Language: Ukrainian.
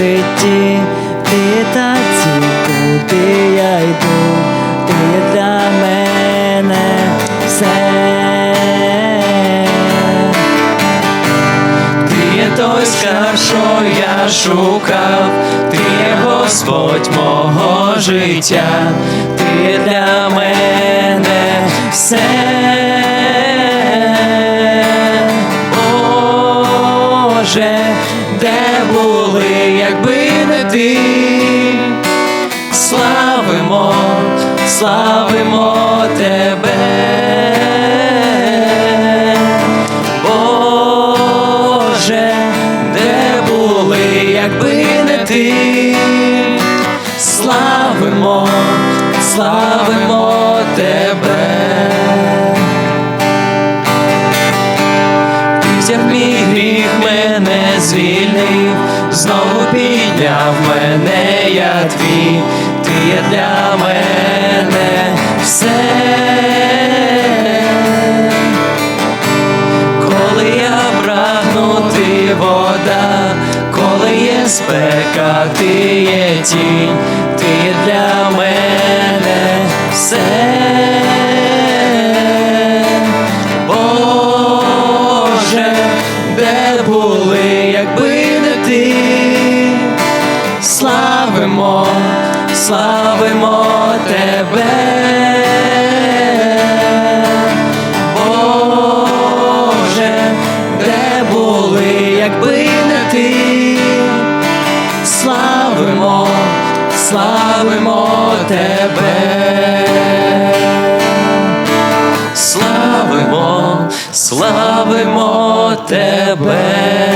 житті, ти та ці, куди я йду, ти для мене все. Ти є той скарб, що я шукав, ти є Господь мого життя, ти є для мене все. Боже, де були, якби не ти, славимо, славимо тебе. Боже, де були, якби не ти, славимо, славимо знову підняв мене, я твій, ти є для мене все. Коли я прагну, ти вода, коли є спека, ти є тінь, ти є для мене все. Боже, де були, славимо, славимо тебе. Боже, де були, якби не ти, славимо, тебе. Славимо, славимо тебе.